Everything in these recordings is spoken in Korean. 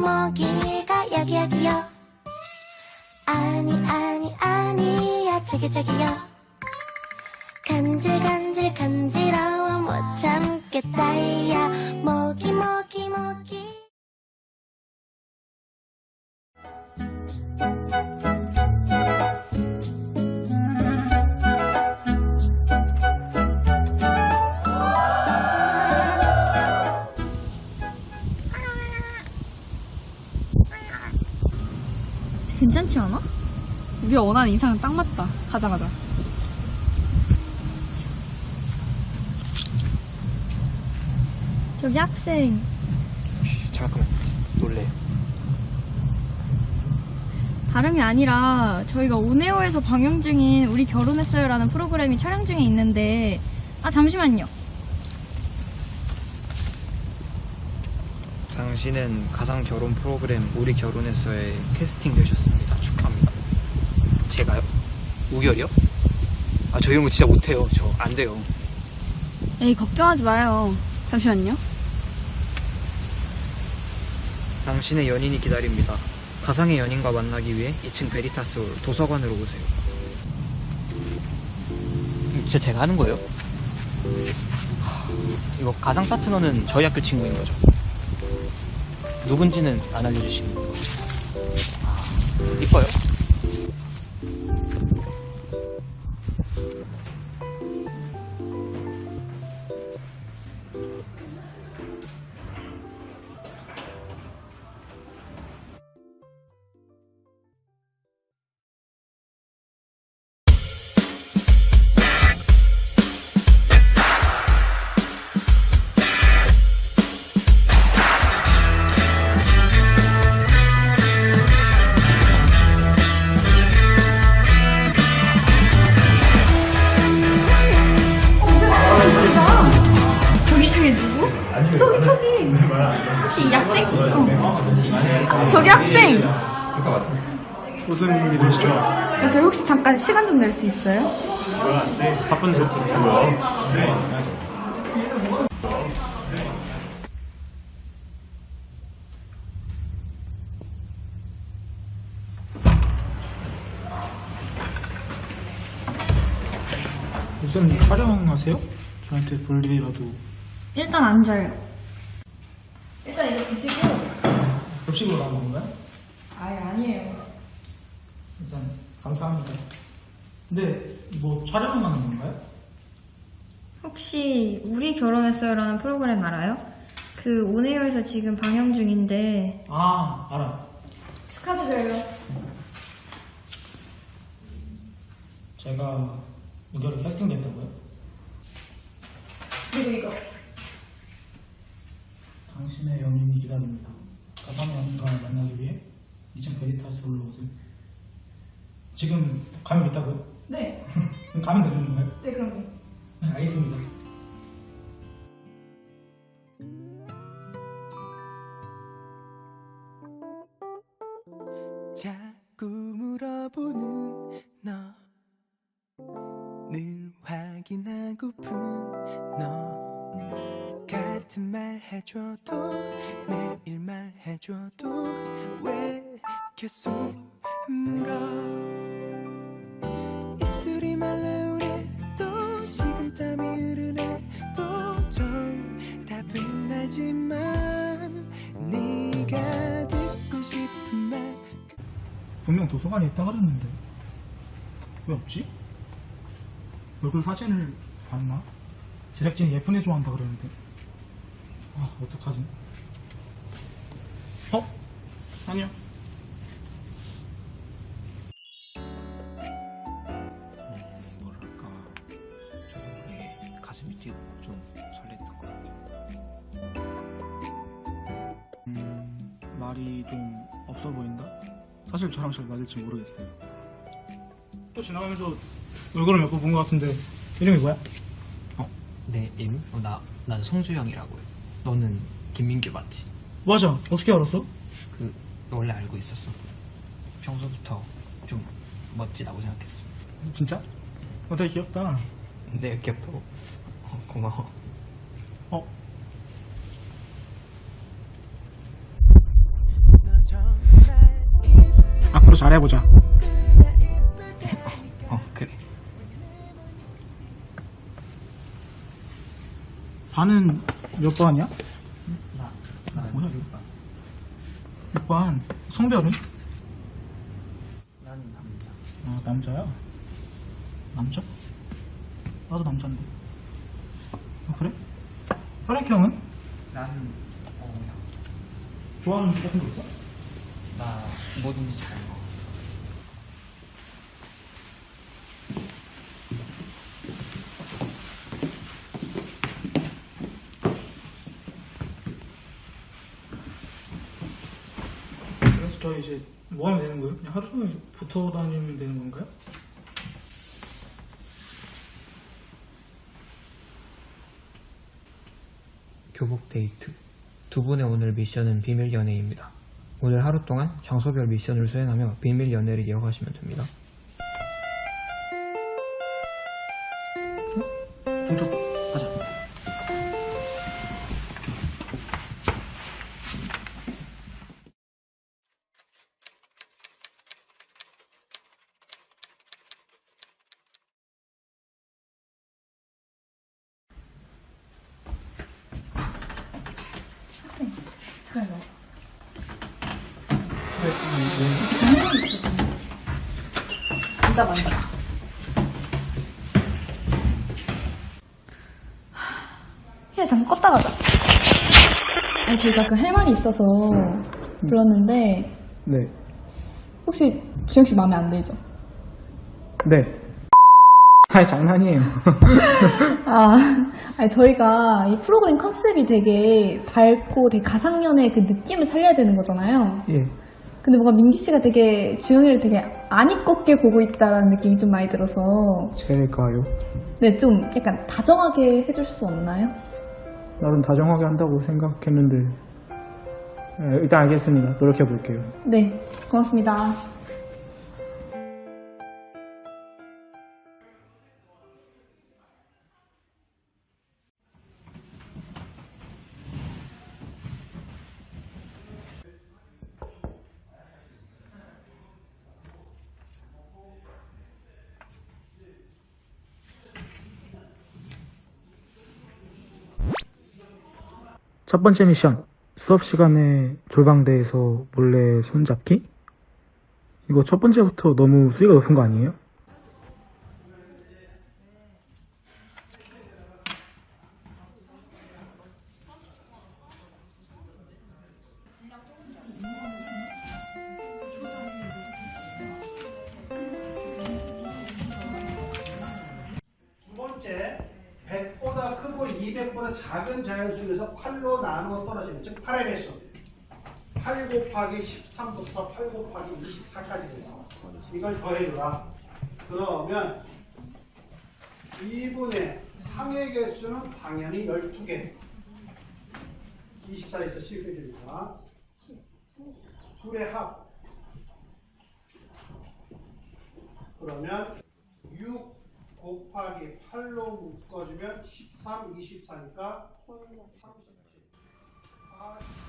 모기가 여기 여기요. 아니 아니 아니야. 저기 저기요. 간질 간질 간지러워. 못 참겠다야 우리가 원하는 이상은 딱 맞다. 가자, 가자. 저기 학생. 잠깐만 놀래 다름이 아니라 저희가 오네오에서 방영 중인 우리 결혼했어요라는 프로그램이 촬영 중에 있는데 아 잠시만요. 당신은 가상 결혼 프로그램 우리 결혼했어에 캐스팅 되셨습니다 제가요? 우결이요? 아 저 이런 거 진짜 못해요 저 안 돼요 에이 걱정하지 마요. 잠시만요. 당신의 연인이 기다립니다 가상의 연인과 만나기 위해 2층 베리타스 홀 도서관으로 오세요 진짜 제가 하는 거예요? 하, 이거 가상 파트너는 저희 학교 친구인 거죠 누군지는 안 알려주시는 거죠 아, 이뻐요? 무슨 일이시죠? 네, 저희 혹시 잠깐 시간 좀 낼 수 있어요? 바쁜데 뭐야? 무슨 촬영하세요? 저한테 볼 일이라도 일단 앉아요. 일단 이거 드시고. 급식으로 나온 건가요? 아예 아니에요. 감사합니다. 근데 뭐 촬영하는 건가요? 혹시 우리 결혼했어요라는 프로그램 알아요? 그 온에어에서 지금 방영 중인데 아 알아. 축하드려요. 제가 우결에 캐스팅 됐다고요? 그리고 이거 당신의 연인이 기다립니다. 연인과 만나기 위해 2층 베리타스 올라오세요. 지금 가면 있다고요? 네, 그럼 가면 되는 건가요? 네 그럼요. 네, 알겠습니다. 분명 도서관에 있다 그랬는데 왜 없지? 얼굴 사진을 봤나? 제작진이 예쁜 애 좋아한다 그랬는데 아 어떡하지? 어? 아니요 뭐랄까 저도 모르게 가슴이 뛰고 좀 설렜던 것 같아요 음, 말이 좀 없어 보인다? 사실 저랑 잘 맞을지 모르겠어요 또 지나가면서 얼굴을 몇 번 본 것 같은데 이름이 뭐야? 내 이름? 어, 나, 난 송주영이라고 해. 너는 김민규 맞지? 맞아 어떻게 알았어? 그, 원래 알고 있었어. 평소부터 좀 멋지다고 생각했어. 진짜? 어, 되게 귀엽다 근데 귀엽다고? 어, 고마워. 어? 앞으로 잘해보자. 어 그래 반은 몇 반이야? 뭐야 이거? 6반. 성별은? 나는 남자. 아 남자야? 남자? 나도 남자인데. 아 그래? 혈액 형은? 나는 어야. 좋아하는 음식 같은 거 있어? 나 뭐든지 잘 저희 이제 뭐 하면 되는 거예요? 그냥 하루 종일 붙어 다니면 되는 건가요? 교복 데이트 두 분의 오늘 미션은 비밀 연애입니다 오늘 하루 동안 장소별 미션을 수행하며 비밀 연애를 이어가시면 됩니다 종철 가자. 앉아 앉아. 야 잠깐 껐다 가자. 아니 저희가 그 할 말이 있어서 불렀는데 네. 혹시 주영 씨 마음에 안 들죠? 네. 아니 장난이에요. 아, 아니 저희가 이 프로그램 컨셉이 되게 밝고 되게 가상연의 그 느낌을 살려야 되는 거잖아요. 예. 근데 뭔가 민규 씨가 되게 주영이를 되게 안 이껍게 보고 있다라는 느낌이 좀 많이 들어서 제가요? 네, 좀 약간 다정하게 해줄 수 없나요? 나름 다정하게 한다고 생각했는데 예, 일단 알겠습니다. 노력해 볼게요. 네, 고맙습니다. 첫 번째 미션 수업 시간에 졸방대에서 몰래 손잡기? 이거 첫 번째부터 너무 수위가 높은 거 아니에요? 200보다 작은 자연수에서 8로 나누어 떨어지는 즉 8의 배수. 8 곱하기 13부터 8 곱하기 24까지 돼서 이걸 더해줘라. 그러면 2분의 항의 개수는 당연히 12개. 24에서 10해줍니다. 둘의 합. 그러면 6 곱하기 8로 묶어주면 13, 24니까 30. 40.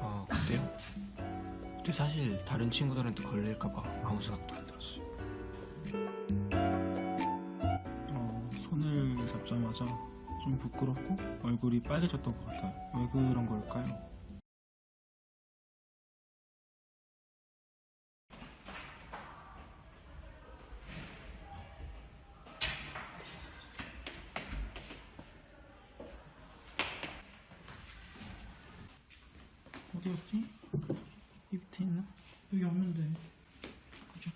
아 그때요? 그때 사실 다른 친구들한테 걸릴까봐 아무 생각도 안 들었어요 어, 손을 잡자마자 좀 부끄럽고 얼굴이 빨개졌던 것 같아요. 왜 그런 걸까요? 어디였지? 이 밑에 있나? 여기 없는데 그죠?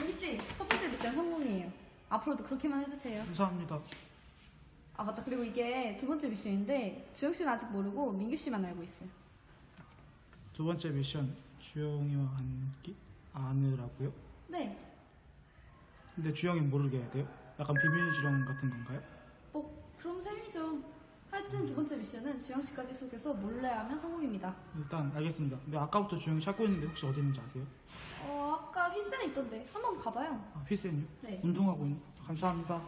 우리 씨, 첫 번째 미션 성공이에요. 앞으로도 그렇게만 해주세요. 감사합니다. 아 맞다 그리고 이게 두 번째 미션인데 주영 씨는 아직 모르고 민규 씨만 알고 있어요. 두 번째 미션 주영이와 함께 안으라고요? 네. 근데 주영이 모르게 해야 돼요? 약간 비밀 지령 같은 건가요? 뭐 그럼 셈이죠. 하여튼 두 번째 미션은 주영 씨까지 속여서 몰래 하면 성공입니다. 일단 알겠습니다. 근데 아까부터 주영이 찾고 있는데 혹시 어디 있는지 아세요? 어 아까 휘센에 있던데 한번 가봐요. 아, 피스엔요? 네. 운동하고 있는. 감사합니다.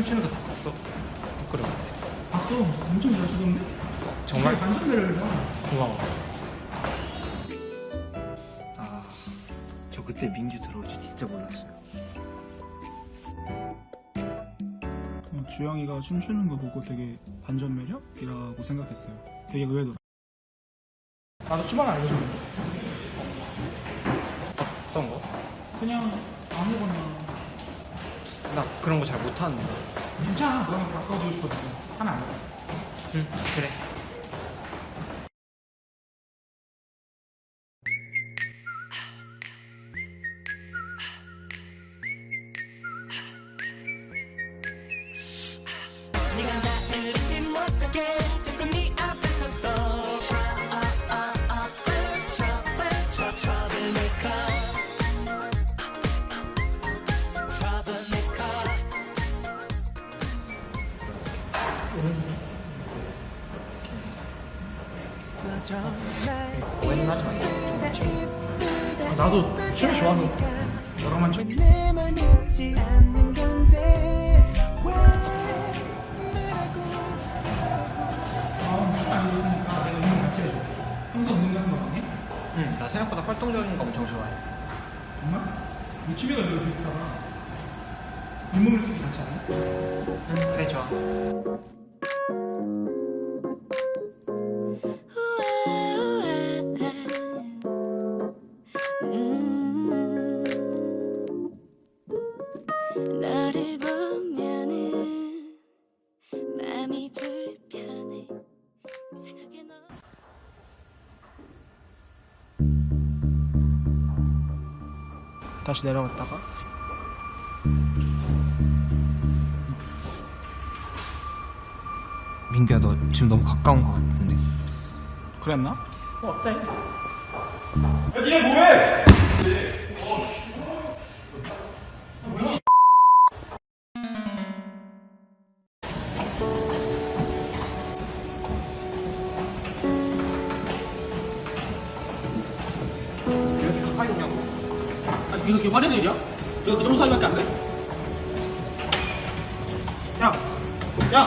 춤추는 거 다 봤어. 부끄러워. 봤어. 엄청 잘 추던데? 정말 반전 매력이다. 고마워. 아, 저 그때 민규 들어올 줄 진짜 몰랐어요. 그냥 주영이가 춤추는 거 보고 되게 반전 매력이라고 생각했어요. 되게 의외더라. 나도 춤 하나 알려줘. 어떤 거? 그냥 아무거나. 나 그런 거 잘 못하는데. 괜찮아. 너랑 바꿔주고 싶거든. 하나 알려. 응, 그래. 웬만하지 마. 아, 나도 춤 좋아하는 저랑만 춤. 응, 나 생각보다 활동적인 거 엄청 좋아해. 정말? 이 취미가 되게 비슷하다. 잇몸을 특히 같이 하네? 응, 그래, 좋아. 다시 내려갔다가 민규야, 너 지금 너무 가까운 거 같은데. 그랬나? 어, 어때? 왜 야!